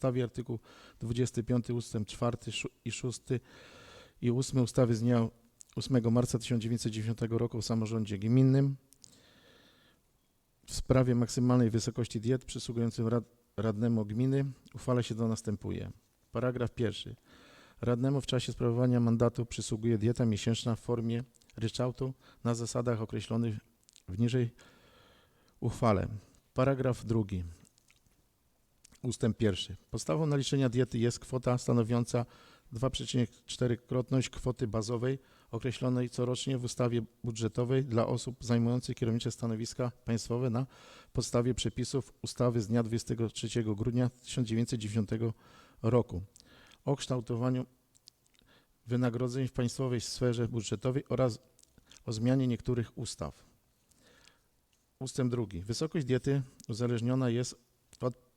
podstawie artykułu 25 ust. 4 szu- i 6 i 8 ustawy z dnia 8 marca 1990 roku o samorządzie gminnym w sprawie maksymalnej wysokości diet przysługującym rad, radnemu gminy uchwala się to następuje. Paragraf pierwszy. Radnemu w czasie sprawowania mandatu przysługuje dieta miesięczna w formie ryczałtu na zasadach określonych w niżej uchwale. Paragraf drugi. Ustęp pierwszy. Podstawą naliczenia diety jest kwota stanowiąca 2,4-krotność kwoty bazowej określonej corocznie w ustawie budżetowej dla osób zajmujących kierownicze stanowiska państwowe na podstawie przepisów ustawy z dnia 23 grudnia 1990 roku o kształtowaniu wynagrodzeń w państwowej sferze budżetowej oraz o zmianie niektórych ustaw. Ustęp drugi. Wysokość diety uzależniona jest od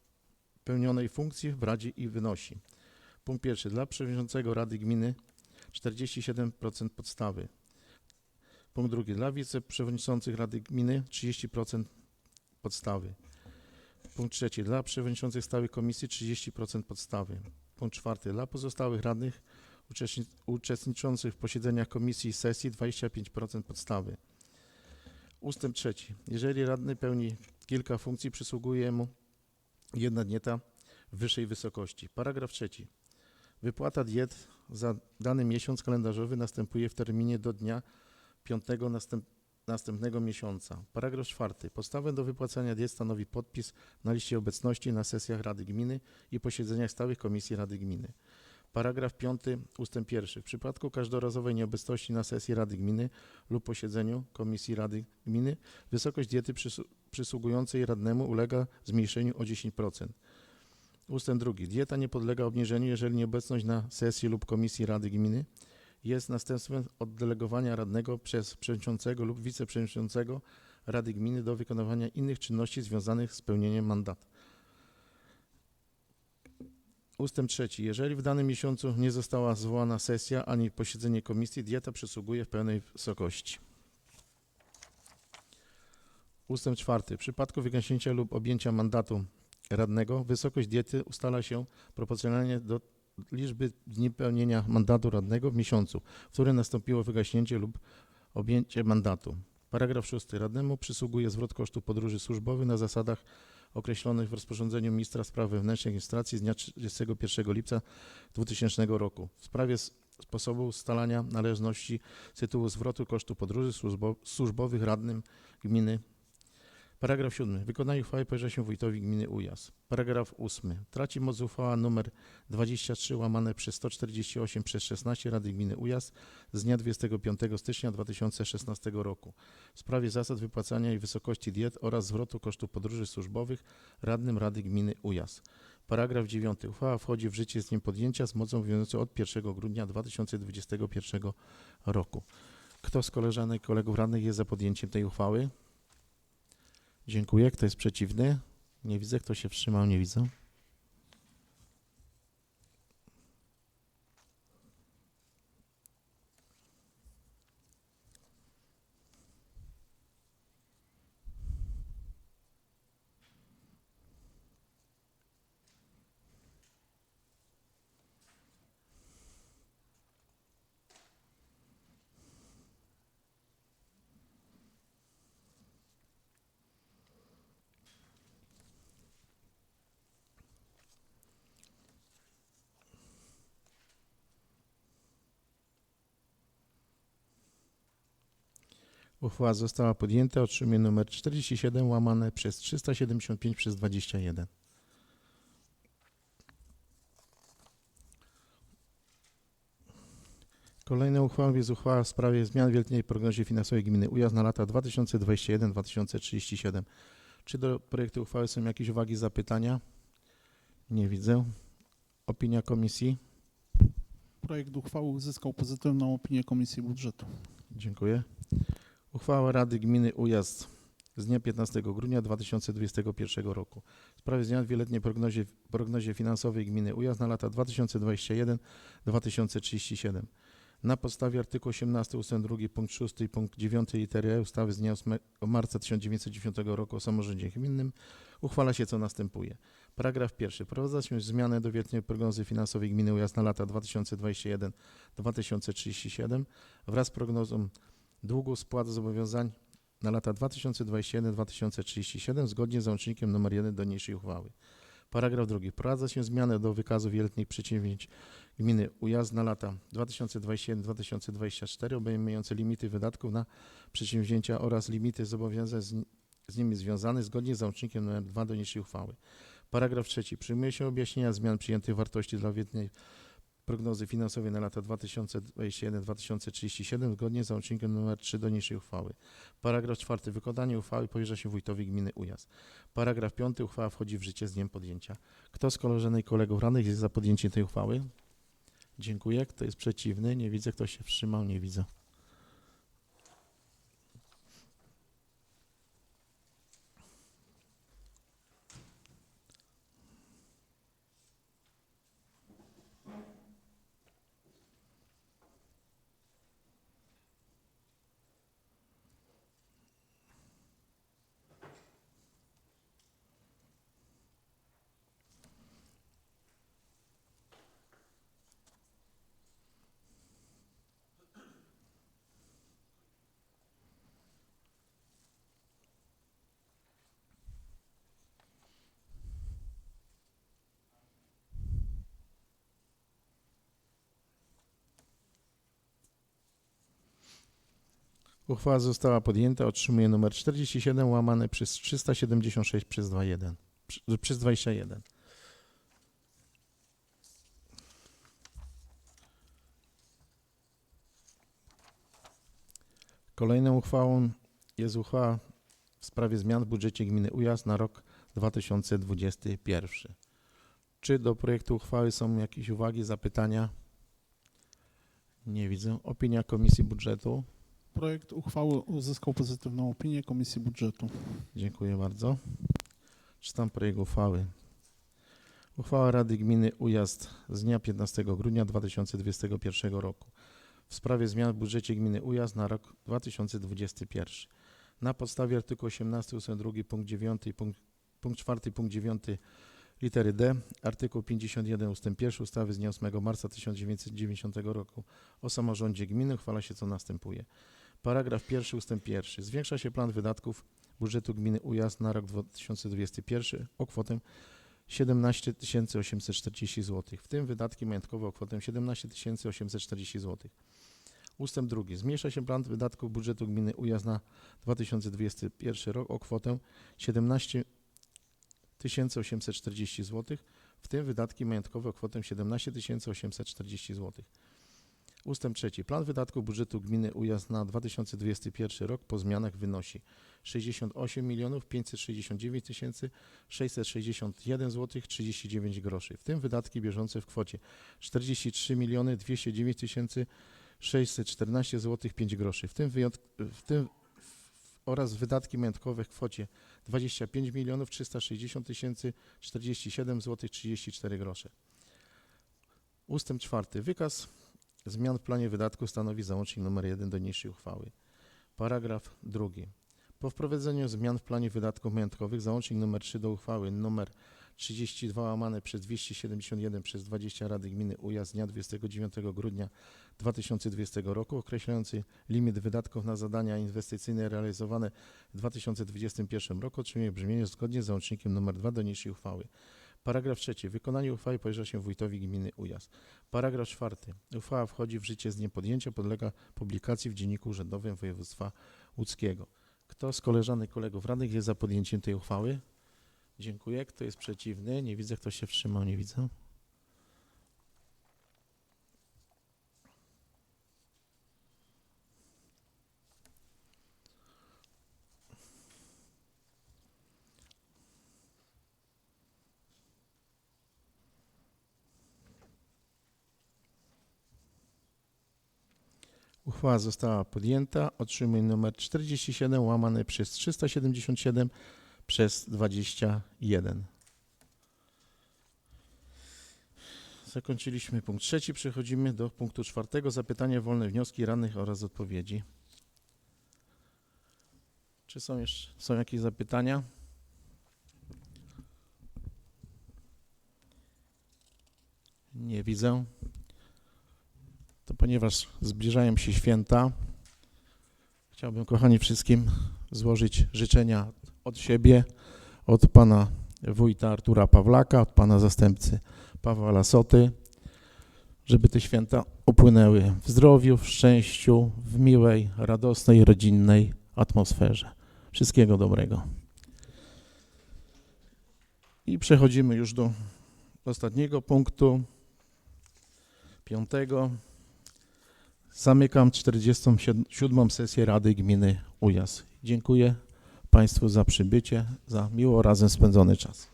pełnionej funkcji w Radzie i wynosi. Punkt pierwszy. Dla przewodniczącego Rady Gminy 47% podstawy. Punkt drugi. Dla wiceprzewodniczących Rady Gminy 30% podstawy. Punkt trzeci. Dla przewodniczących stałych komisji 30% podstawy. Punkt czwarty. Dla pozostałych radnych uczestni- uczestniczących w posiedzeniach komisji i sesji 25% podstawy. Ustęp trzeci. Jeżeli radny pełni kilka funkcji, przysługuje mu jedna dieta wyższej wysokości. Paragraf trzeci. Wypłata diet za dany miesiąc kalendarzowy następuje w terminie do dnia 5 następ, następnego miesiąca. Paragraf czwarty. Podstawę do wypłacania diet stanowi podpis na liście obecności na sesjach Rady Gminy i posiedzeniach stałych komisji Rady Gminy. Paragraf 5 ustęp 1. W przypadku każdorazowej nieobecności na sesji Rady Gminy lub posiedzeniu Komisji Rady Gminy wysokość diety przysługującej radnemu ulega zmniejszeniu o 10%. Ustęp 2. Dieta nie podlega obniżeniu, jeżeli nieobecność na sesji lub Komisji Rady Gminy jest następstwem oddelegowania radnego przez przewodniczącego lub wiceprzewodniczącego Rady Gminy do wykonywania innych czynności związanych z pełnieniem mandatu. Ustęp trzeci. Jeżeli w danym miesiącu nie została zwołana sesja ani posiedzenie komisji, dieta przysługuje w pełnej wysokości. Ustęp czwarty. W przypadku wygaśnięcia lub objęcia mandatu radnego wysokość diety ustala się proporcjonalnie do liczby dni pełnienia mandatu radnego w miesiącu, w którym nastąpiło wygaśnięcie lub objęcie mandatu. Paragraf szósty. Radnemu przysługuje zwrot kosztu podróży służbowych na zasadach określonych w rozporządzeniu ministra spraw wewnętrznych i administracji z dnia 31 lipca 2000 roku w sprawie sposobu ustalania należności z tytułu zwrotu kosztu podróży służbo- służbowych radnym gminy. Paragraf 7. Wykonanie uchwały powierza się wójtowi gminy Ujas. Paragraf 8. Traci moc uchwała nr 23 łamane przez 148 przez 16 Rady Gminy Ujas z dnia 25 stycznia 2016 roku w sprawie zasad wypłacania i wysokości diet oraz zwrotu kosztów podróży służbowych radnym Rady Gminy Ujas. Paragraf 9. Uchwała wchodzi w życie z dniem podjęcia z mocą obowiązującą od 1 grudnia 2021 roku. Kto z koleżanek i kolegów radnych jest za podjęciem tej uchwały? Dziękuję. Kto jest przeciwny? Nie widzę. Kto się wstrzymał? Nie widzę. Uchwała została podjęta. Otrzymuje numer 47 łamane przez 375 przez 21. Kolejną uchwałą jest uchwała w sprawie zmian w wieloletniej prognozie finansowej gminy Ujas na lata 2021-2037. Czy do projektu uchwały są jakieś uwagi, zapytania? Nie widzę. Opinia komisji? Projekt uchwały uzyskał pozytywną opinię Komisji Budżetu. Dziękuję. Uchwała Rady Gminy Ujazd z dnia 15 grudnia 2021 roku w sprawie zmian w wieloletniej prognozie, prognozie finansowej Gminy Ujazd na lata 2021-2037. Na podstawie artykułu 18 ust. 2 punkt 6 i punkt 9 litery E ustawy z dnia 8 marca 1990 roku o samorządzie gminnym uchwala się co następuje. Paragraf pierwszy. Wprowadza się zmianę do wierzchniej prognozy finansowej gminy Ujazd na lata 2021-2037 wraz z prognozą długu spłat zobowiązań na lata 2021-2037 zgodnie z załącznikiem nr 1 do niniejszej uchwały. Paragraf drugi. Wprowadza się zmianę do wykazu wieloletnich przedsięwzięć gminy Ujazd na lata 2021-2024 obejmujące limity wydatków na przedsięwzięcia oraz limity zobowiązań z, z nimi związanych zgodnie z załącznikiem nr 2 do niniejszej uchwały. Paragraf trzeci. Przyjmuje się objaśnienia zmian przyjętych wartości dla wieloletniej prognozy finansowej na lata 2021-2037 zgodnie z załącznikiem nr 3 do niniejszej uchwały. Paragraf czwarty. Wykonanie uchwały powierza się wójtowi gminy Ujazd. Paragraf piąty. Uchwała wchodzi w życie z dniem podjęcia. Kto z koleżanek i kolegów radnych jest za podjęciem tej uchwały? Dziękuję. Kto jest przeciwny? Nie widzę. Kto się wstrzymał? Nie widzę. Uchwała została podjęta. Otrzymuje numer 47 łamane przez 376 przez 21. Przy- Przez 21. Kolejną uchwałą jest uchwała w sprawie zmian w budżecie gminy Ujazd na rok 2021. Czy do projektu uchwały są jakieś uwagi, zapytania? Nie widzę. Opinia Komisji Budżetu. Projekt uchwały uzyskał pozytywną opinię Komisji Budżetu. Dziękuję bardzo. Czytam projekt uchwały. Uchwała Rady Gminy Ujazd z dnia 15 grudnia 2021 roku w sprawie zmian w budżecie gminy Ujazd na rok 2021. Na podstawie artykułu 18 ust. 2 punkt 9 punkt, punkt 4 punkt 9 litery D, artykuł 51 ust. 1 ustawy z dnia 8 marca 1990 roku o samorządzie gminy uchwala się co następuje. Paragraf pierwszy ustęp pierwszy. Zwiększa się plan wydatków budżetu gminy Ujazd na rok 2021 o kwotę 17 840 zł, w tym wydatki majątkowe o kwotę 17 840 zł. Ustęp drugi. Zmniejsza się plan wydatków budżetu gminy Ujazd na 2021 rok o kwotę 17 840 zł, w tym wydatki majątkowe o kwotę 17 840 zł. Ustęp trzeci. Plan wydatków budżetu gminy Ujazd na 2021 rok po zmianach wynosi 68 milionów 569 tysięcy 661 zł 39 groszy, w tym wydatki bieżące w kwocie 43 miliony 209 tysięcy 614 zł 5 groszy, w tym, w tym oraz wydatki majątkowe w kwocie 25 milionów 360 tysięcy 47 zł 34 grosze. Ustęp czwarty. Wykaz zmian w planie wydatków stanowi załącznik nr 1 do niniejszej uchwały. Paragraf drugi. Po wprowadzeniu zmian w planie wydatków majątkowych załącznik nr 3 do uchwały nr 32 łamane przez 271 przez 20 Rady Gminy Ujazd z dnia 29 grudnia 2020 roku określający limit wydatków na zadania inwestycyjne realizowane w 2021 roku otrzymuje brzmienie zgodnie z załącznikiem nr 2 do niniejszej uchwały. Paragraf trzeci. Wykonanie uchwały powierza się wójtowi gminy Ujazd. Paragraf czwarty. Uchwała wchodzi w życie z dniem podjęcia, podlega publikacji w Dzienniku Urzędowym Województwa Łódzkiego. Kto z koleżanek kolegów radnych jest za podjęciem tej uchwały? Dziękuję. Kto jest przeciwny? Nie widzę. Kto się wstrzymał? Nie widzę. Uchwała została podjęta. Otrzymuje numer 47 łamane przez 377 przez 21. Zakończyliśmy punkt trzeci. Przechodzimy do punktu czwartego. Zapytania, wolne wnioski radnych oraz odpowiedzi. Czy są jeszcze są jakieś zapytania? Nie widzę. To ponieważ zbliżają się święta, chciałbym, kochani, wszystkim złożyć życzenia od siebie, od pana wójta Artura Pawlaka, od pana zastępcy Pawła Lasoty, żeby te święta upłynęły w zdrowiu, w szczęściu, w miłej, radosnej, rodzinnej atmosferze. Wszystkiego dobrego. I przechodzimy już do ostatniego punktu, piątego. Zamykam 47. sesję Rady Gminy Ujas. Dziękuję Państwu za przybycie, za miło razem spędzony czas.